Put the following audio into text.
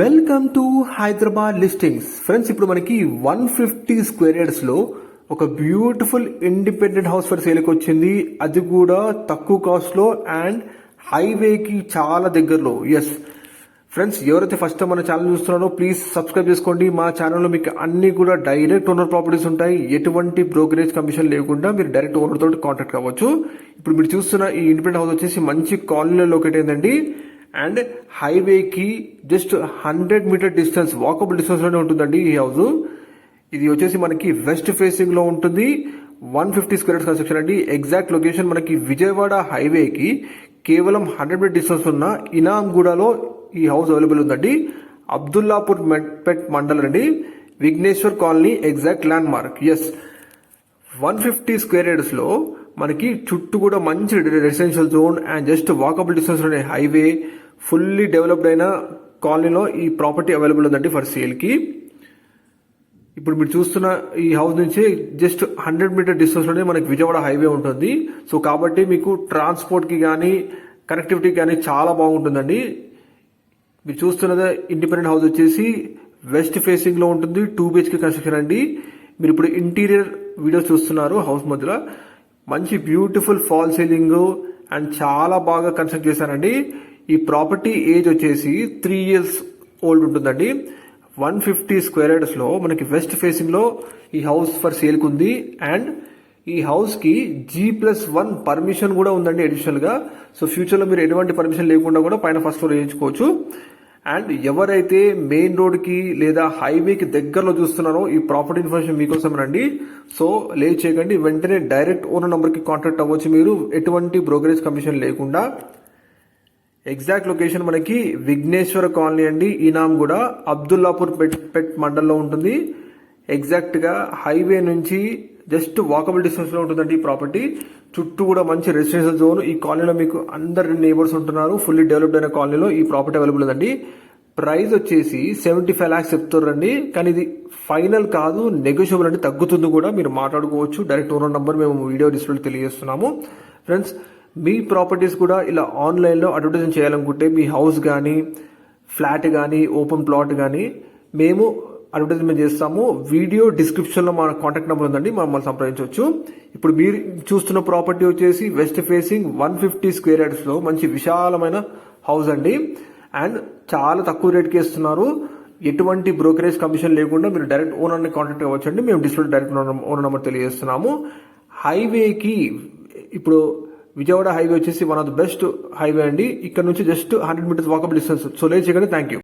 Welcome to Hyderabad listings friends ఇప్పుడు మనకి one fifty square యార్డ్స్లో ఒక బ్యూటిఫుల్ ఇండిపెండెంట్ హౌస్ ఫర్ సేల్కి వచ్చింది. అది కూడా తక్కువ కాస్ట్లో అండ్ హైవేకి చాలా దగ్గరలో. ఎస్ ఫ్రెండ్స్ ఎవరైతే ఫస్ట్ టైం మన ఛానల్ చూస్తున్నారో ప్లీజ్ సబ్స్క్రైబ్ చేసుకోండి. మా ఛానల్లో మీకు అన్ని కూడా డైరెక్ట్ ఓనర్ ప్రాపర్టీస్ ఉంటాయి. ఎటువంటి బ్రోకరేజ్ కమిషన్ లేకుండా మీరు డైరెక్ట్ ఓనర్ తోటి కాంటాక్ట్ కావచ్చు. ఇప్పుడు మీరు చూస్తున్న ఈ ఇండిపెండెంట్ హౌస్ వచ్చేసి మంచి కాలనీలో లొకేట్ అయిందండి. అండ్ హైవేకి just hundred meter distance walkable డిస్టెన్స్లోనే ఉంటుందండి ఈ హౌస్. ఇది వచ్చేసి మనకి వెస్ట్ ఫేసింగ్లో ఉంటుంది. వన్ ఫిఫ్టీ స్క్వేర్ కన్స్ట్రక్షన్ అండి. ఎగ్జాక్ట్ లొకేషన్ మనకి విజయవాడ హైవేకి కేవలం హండ్రెడ్ మీటర్ డిస్టెన్స్ ఉన్న ఇనాంగూడలో ఈ హౌస్ అవైలబుల్ ఉందండి. అబ్దుల్లాపూర్ మెట్పెట్ మండల్ అండి. Vighneshwar colony exact landmark is one fifty square యార్డ్స్లో మనకి చుట్టూ కూడా మంచి residential zone and just walkable డిస్టెన్స్లోనే highway. Fully developed అయిన కాలనీలో ఈ ప్రాపర్టీ అవైలబుల్ ఉందండి ఫర్ సేల్కి ఇప్పుడు మీరు చూస్తున్న ఈ హౌస్ నుంచి జస్ట్ హండ్రెడ్ మీటర్ డిస్టెన్స్లోనే మనకి విజయవాడ హైవే ఉంటుంది. సో కాబట్టి మీకు ట్రాన్స్పోర్ట్కి కానీ కనెక్టివిటీకి కానీ చాలా బాగుంటుందండి. మీరు చూస్తున్నది ఇండిపెండెంట్ హౌస్ వచ్చేసి వెస్ట్ ఫేసింగ్లో ఉంటుంది. టూ బిహెచ్కే కన్స్ట్రక్షన్ అండి. మీరు ఇప్పుడు ఇంటీరియర్ వీడియోస్ చూస్తున్నారు హౌస్ మధ్యలో. మంచి బ్యూటిఫుల్ ఫాల్ సీలింగ్ అండ్ చాలా బాగా కన్స్ట్రక్ట్ చేశారండి. ఈ ప్రాపర్టీ ఏజ్ వచ్చేసి త్రీ ఇయర్స్ ఓల్డ్ ఉంటుందండి. వన్ ఫిఫ్టీ స్క్వేర్ యార్డ్స్లో మనకి వెస్ట్ ఫేసింగ్లో ఈ హౌస్ ఫర్ సేల్కి ఉంది. అండ్ ఈ హౌస్కి జీ ప్లస్ వన్ పర్మిషన్ కూడా ఉందండి అడిషనల్గా సో ఫ్యూచర్లో మీరు ఎటువంటి పర్మిషన్ లేకుండా కూడా పైన ఫస్ట్ ఫ్లోర్ వేయించుకోవచ్చు. అండ్ ఎవరైతే మెయిన్ రోడ్కి లేదా హైవేకి దగ్గరలో చూస్తున్నారో ఈ ప్రాపర్టీ ఇన్ఫర్మేషన్ మీకోసం రండి. సో లేట్ చేయకండి. వెంటనే డైరెక్ట్ ఓనర్ నెంబర్కి కాంటాక్ట్ అవ్వచ్చు మీరు. ఎటువంటి బ్రోకరేజ్ కమిషన్ లేకుండా. ఎగ్జాక్ట్ లొకేషన్ మనకి విఘ్నేశ్వర కాలనీ అండి. ఈనాం కూడా అబ్దుల్లాపూర్ పెట్ పెట్ మండల్లో ఉంటుంది. ఎగ్జాక్ట్గా హైవే నుంచి జస్ట్ వాకబుల్ డిస్టెన్స్లో ఉంటుందండి ఈ ప్రాపర్టీ చుట్టూ కూడా మంచి రెసిడెన్షియల్ జోన్ ఈ కాలనీలో మీకు అందరు నేబర్స్ ఉంటున్నారు. ఫుల్లీ డెవలప్డ్ అయిన కాలనీలో ఈ ప్రాపర్టీ అవైలబుల్ ఉందండి. ప్రైస్ వచ్చేసి సెవెంటీ ఫైవ్ ల్యాక్స్ చెప్తున్నారండి. కానీ ఇది ఫైనల్ కాదు నెగోషియబుల్ అంటే తగ్గుతుంది కూడా. మీరు మాట్లాడుకోవచ్చు. డైరెక్ట్ ఓనర్ నంబర్ మేము వీడియో డిస్ప్లే తెలియజేస్తున్నాము. ఫ్రెండ్స్ మీ ప్రాపర్టీస్ కూడా ఇలా ఆన్లైన్లో అడ్వర్టైజ్మెంట్ చేయాలనుకుంటే మీ హౌస్ కానీ ఫ్లాట్ కానీ ఓపెన్ ప్లాట్ కానీ మేము అడ్వర్టైజ్మెంట్ చేస్తాము. వీడియో డిస్క్రిప్షన్లో మన కాంటాక్ట్ నెంబర్ ఉందండి మమ్మల్ని సంప్రదించవచ్చు. ఇప్పుడు మీరు చూస్తున్న ప్రాపర్టీ వచ్చేసి west facing one fifty square యార్డ్స్లో మంచి విశాలమైన హౌస్ అండి. అండ్ చాలా తక్కువ రేట్కి ఇస్తున్నారు. ఎటువంటి బ్రోకరేజ్ కమిషన్ లేకుండా మీరు డైరెక్ట్ ఓనర్ని కాంటాక్ట్ అవ్వచ్చు అండి మేము డిస్ప్లే డైరెక్ట్ ఓనర్ నెంబర్ తెలియజేస్తున్నాము. హైవేకి ఇప్పుడు విజయవాడ హైవే వచ్చేసి one of the best highway అండి. ఇక్కడ నుంచి just hundred meters walkable distance so లేచి థ్యాంక్ యూ